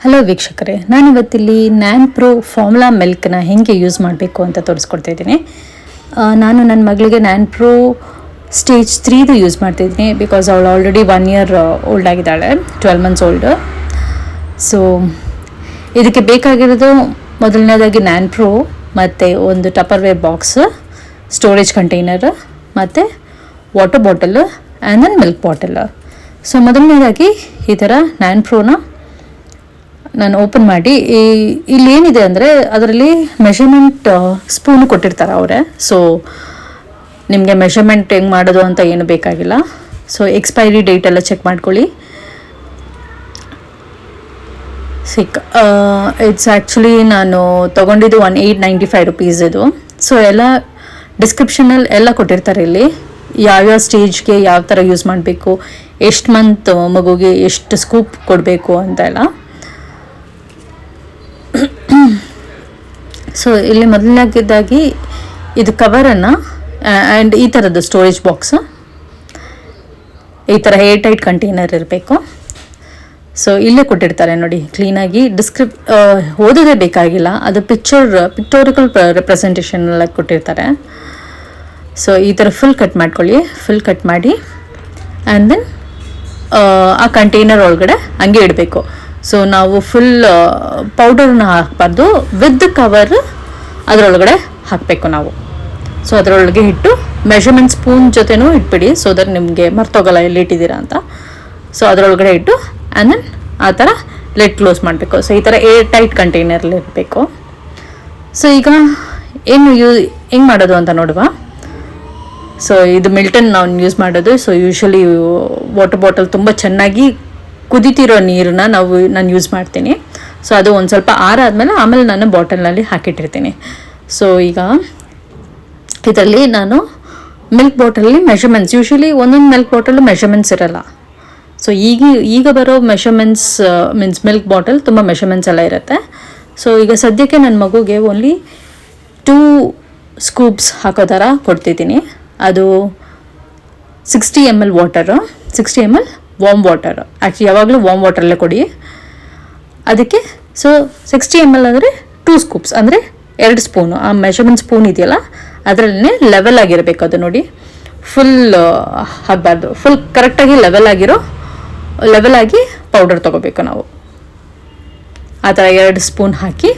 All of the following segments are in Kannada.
ಹಲೋ ವೀಕ್ಷಕರೇ. ನಾನು ಇವತ್ತಿಲ್ಲಿ ನ್ಯಾನ್ ಪ್ರೋ ಫಾರ್ಮುಲಾ ಮಿಲ್ಕ್ನ ಹೇಗೆ ಯೂಸ್ ಮಾಡಬೇಕು ಅಂತ ತೋರಿಸ್ಕೊಡ್ತಾ ಇದ್ದೀನಿ. ನಾನು ನನ್ನ ಮಗಳಿಗೆ ನ್ಯಾನ್ ಪ್ರೋ ಸ್ಟೇಜ್ ತ್ರೀದು ಯೂಸ್ ಮಾಡ್ತಿದ್ದೀನಿ ಬಿಕಾಸ್ ಅವಳು ಆಲ್ರೆಡಿ ಒನ್ ಇಯರ್ ಓಲ್ಡ್ ಆಗಿದ್ದಾಳೆ ಟ್ವೆಲ್ ಮಂತ್ಸ್ ಓಲ್ಡ್ ಸೊ ಇದಕ್ಕೆ ಬೇಕಾಗಿರೋದು ಮೊದಲನೇದಾಗಿ ನ್ಯಾನ್ ಪ್ರೋ ಮತ್ತು ಒಂದು ಟಪರ್ವೇರ್ ಬಾಕ್ಸ್ ಸ್ಟೋರೇಜ್ ಕಂಟೈನರ್ ಮತ್ತು water bottle and then milk bottle so ಮೊದಲನೇದಾಗಿ ಈ ಥರ ನ್ಯಾನ್ ಪ್ರೋನ ನಾನು ಓಪನ್ ಮಾಡಿ, ಈ ಇಲ್ಲಿ ಏನಿದೆ ಅಂದರೆ ಅದರಲ್ಲಿ ಮೆಷರ್ಮೆಂಟ್ ಸ್ಪೂನು ಕೊಟ್ಟಿರ್ತಾರೆ ಅವರೇ. ಸೊ ನಿಮಗೆ ಮೆಷರ್ಮೆಂಟ್ ಹೆಂಗೆ ಮಾಡೋದು ಅಂತ ಏನು ಬೇಕಾಗಿಲ್ಲ. ಸೊ ಎಕ್ಸ್ಪೈರಿ ಡೇಟ್ ಎಲ್ಲ ಚೆಕ್ ಮಾಡ್ಕೊಳ್ಳಿ. ಸಿಕ್ ಇಟ್ಸ್ ಆ್ಯಕ್ಚುಲಿ ನಾನು ತೊಗೊಂಡಿದ್ದು one eight ninety five rupees ಇದು. ಸೊ ಎಲ್ಲ ಡಿಸ್ಕ್ರಿಪ್ಷನಲ್ಲಿ ಎಲ್ಲ ಕೊಟ್ಟಿರ್ತಾರೆ ಇಲ್ಲಿ. ಯಾವ್ಯಾವ ಸ್ಟೇಜ್ಗೆ ಯಾವ ಥರ ಯೂಸ್ ಮಾಡಬೇಕು, ಎಷ್ಟು ಮಂತ್ ಮಗುಗೆ ಎಷ್ಟು ಸ್ಕೂಪ್ ಕೊಡಬೇಕು ಅಂತ ಸೊ ಇಲ್ಲಿ ಮೊದಲನೇದಾಗಿ ಇದು ಕವರನ್ನು ಆ್ಯಂಡ್ ಈ ಥರದ್ದು ಸ್ಟೋರೇಜ್ ಬಾಕ್ಸ್ ಈ ಥರ ಏರ್ ಟೈಟ್ ಕಂಟೈನರ್ ಇರಬೇಕು. ಸೊ ಇಲ್ಲೇ ಕೊಟ್ಟಿರ್ತಾರೆ ನೋಡಿ ಕ್ಲೀನಾಗಿ ಡಿಸ್ಕ್ರಿಪ್ ಓದೋದೇ ಬೇಕಾಗಿಲ್ಲ. ಅದು ಪಿಕ್ಚರ್ ಪಿಕ್ಟೋರಿಕಲ್ ರೆಪ್ರೆಸೆಂಟೇಷನ್ ಎಲ್ಲ ಕೊಟ್ಟಿರ್ತಾರೆ. ಸೊ ಈ ಥರ ಫುಲ್ ಕಟ್ ಮಾಡ್ಕೊಳ್ಳಿ. ಫುಲ್ ಕಟ್ ಮಾಡಿ. ಆ್ಯಂಡ್ ದೆನ್ ಆ ಕಂಟೈನರ್ ಒಳಗಡೆ ಹಂಗೆ ಇಡಬೇಕು. ಸೊ ನಾವು ಫುಲ್ ಪೌಡರ್ನ ಹಾಕಬಾರ್ದು. ವಿತ್ ಕವರ್ ಅದರೊಳಗಡೆ ಹಾಕಬೇಕು ನಾವು. ಸೊ ಅದರೊಳಗೆ ಇಟ್ಟು ಮೆಷರ್ಮೆಂಟ್ ಸ್ಪೂನ್ ಜೊತೆನೂ ಇಟ್ಬಿಡಿ ಸೊ ದಟ್ ನಿಮಗೆ ಮರ್ತೋಗಲ್ಲ ಎಲ್ಲಿ ಇಟ್ಟಿದ್ದೀರಾ ಅಂತ. ಸೊ ಅದರೊಳಗಡೆ ಇಟ್ಟು ಆ್ಯಂಡ್ ದೆನ್ ಆ ಥರ ಲೆಟ್ ಕ್ಲೋಸ್ ಮಾಡಬೇಕು. ಸೊ ಈ ಥರ ಏರ್ ಟೈಟ್ ಕಂಟೈನರ್ಲಿ ಇರಬೇಕು ಸೊ ಈಗ ಏನು ಯೂ, ಹೆಂಗೆ ಮಾಡೋದು ಅಂತ ನೋಡುವ. ಸೊ ಇದು ಮಿಲ್ಟನ್ ನಾವು ಯೂಸ್ ಮಾಡೋದು. ಸೊ ಯೂಶ್ವಲಿ ವಾಟರ್ ಬಾಟಲ್ ತುಂಬ ಚೆನ್ನಾಗಿ ಕುದಿತಿರೋ ನೀರನ್ನ ನಾವು ನಾನು ಯೂಸ್ ಮಾಡ್ತೀನಿ. ಸೊ ಅದು ಒಂದು ಸ್ವಲ್ಪ ಆರಾದಮೇಲೆ ಆಮೇಲೆ ನಾನು ಬಾಟಲ್ನಲ್ಲಿ ಹಾಕಿಟ್ಟಿರ್ತೀನಿ. ಸೊ ಈಗ ಇದರಲ್ಲಿ ನಾನು ಮಿಲ್ಕ್ ಬಾಟಲಲ್ಲಿ ಮೆಷರ್ಮೆಂಟ್ಸ್ ಯೂಶ್ವಲಿ ಒಂದೊಂದು ಮಿಲ್ಕ್ ಬಾಟಲು ಮೆಷರ್ಮೆಂಟ್ಸ್ ಇರಲ್ಲ. ಸೊ ಈಗ ಈಗ ಬರೋ ಮೆಷರ್ಮೆಂಟ್ಸ್ ಮೀನ್ಸ್ ಮಿಲ್ಕ್ ಬಾಟಲ್ ತುಂಬ ಮೆಷರ್ಮೆಂಟ್ಸ್ ಎಲ್ಲ ಇರುತ್ತೆ. ಸೊ ಈಗ ಸದ್ಯಕ್ಕೆ ನನ್ನ ಮಗುಗೆ ಓನ್ಲಿ ಟೂ ಸ್ಕೂಪ್ಸ್ ಹಾಕೋ ಥರ ಕೊಡ್ತಿದ್ದೀನಿ. ಅದು sixty M L water sixty M L warm water actually ಯಾವಾಗಲೂ ವಾಮ್ ವಾಟರಲ್ಲೇ ಕೊಡಿ. ಅದಕ್ಕೆ ಸೊ ಸಿಕ್ಸ್ಟಿ ಎಂ ಎಲ್ ಅಂದರೆ ಟೂ ಸ್ಕೂಪ್ಸ್ ಅಂದರೆ ಎರಡು ಸ್ಪೂನು ಆ ಮೆಷರ್ಮೆಂಟ್ ಸ್ಪೂನ್ ಇದೆಯಲ್ಲ ಅದರಲ್ಲೇ ಲೆವೆಲ್ ಆಗಿರಬೇಕು ಅದು ನೋಡಿ. ಫುಲ್ ಆಗಬಾರ್ದು ಫುಲ್ ಕರೆಕ್ಟಾಗಿ ಲೆವೆಲ್ ಆಗಿರೋ ಲೆವೆಲ್ ಆಗಿ ಪೌಡರ್ ತೊಗೋಬೇಕು ನಾವು. ಆ ಥರ ಎರಡು spoon hockey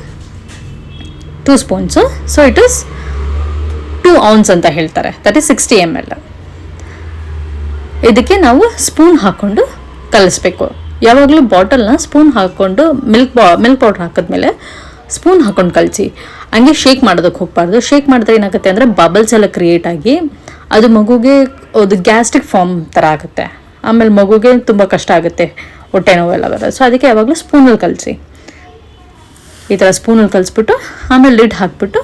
two spoons so it is two ounce ಅಂತ ಹೇಳ್ತಾರೆ. That is sixty M L ಇದಕ್ಕೆ ನಾವು ಸ್ಪೂನ್ ಹಾಕ್ಕೊಂಡು ಕಲಿಸ್ಬೇಕು. ಯಾವಾಗಲೂ ಬಾಟಲ್ನ ಸ್ಪೂನ್ ಹಾಕ್ಕೊಂಡು ಮಿಲ್ಕ್ ಬಾ ಮಿಲ್ಕ್ ಪೌಡ್ರ್ ಹಾಕಿದ್ಮೇಲೆ ಸ್ಪೂನ್ ಹಾಕ್ಕೊಂಡು ಕಲಸಿ. ಹಂಗೆ ಶೇಕ್ ಮಾಡೋದಕ್ಕೆ ಹೋಗಬಾರ್ದು. ಶೇಕ್ ಮಾಡಿದ್ರೆ ಏನಾಗುತ್ತೆ ಅಂದರೆ ಬಬಲ್ಸ್ ಎಲ್ಲ ಕ್ರಿಯೇಟ್ ಆಗಿ ಅದು ಮಗುಗೆ ಅದು ಗ್ಯಾಸ್ಟ್ರಿಕ್ ಫಾರ್ಮ್ ಥರ ಆಗುತ್ತೆ. ಆಮೇಲೆ ಮಗುಗೆ ತುಂಬ ಕಷ್ಟ ಆಗುತ್ತೆ ಹೊಟ್ಟೆ ನೋವೆಲ್ಲ ಬರೋದು. ಸೊ ಅದಕ್ಕೆ ಯಾವಾಗಲೂ ಸ್ಪೂನಲ್ಲಿ ಕಲಸಿ. ಈ ಥರ ಸ್ಪೂನಲ್ಲಿ ಕಲಿಸ್ಬಿಟ್ಟು ಆಮೇಲೆ ಲಿಡ್ ಹಾಕ್ಬಿಟ್ಟು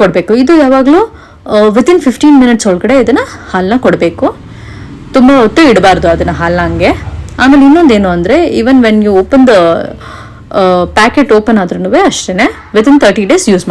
ಕೊಡಬೇಕು. ಇದು ಯಾವಾಗಲೂ ವಿತಿನ್ ಫಿಫ್ಟೀನ್ ಮಿನಿಟ್ಸ್ ಒಳಗಡೆ ಇದನ್ನು ಹಾಲನ್ನ ಕೊಡಬೇಕು. ತುಂಬ ಹೊತ್ತು ಇಡಬಾರ್ದು ಅದನ್ನು ಹಾಲನ್ನ ಆಮೇಲೆ ಇನ್ನೊಂದೇನು ಅಂದರೆ even when you open the packet open ಆದ್ರೂ ಅಷ್ಟೇ ವಿತಿನ್ ತರ್ಟಿ ಡೇಸ್ ಯೂಸ್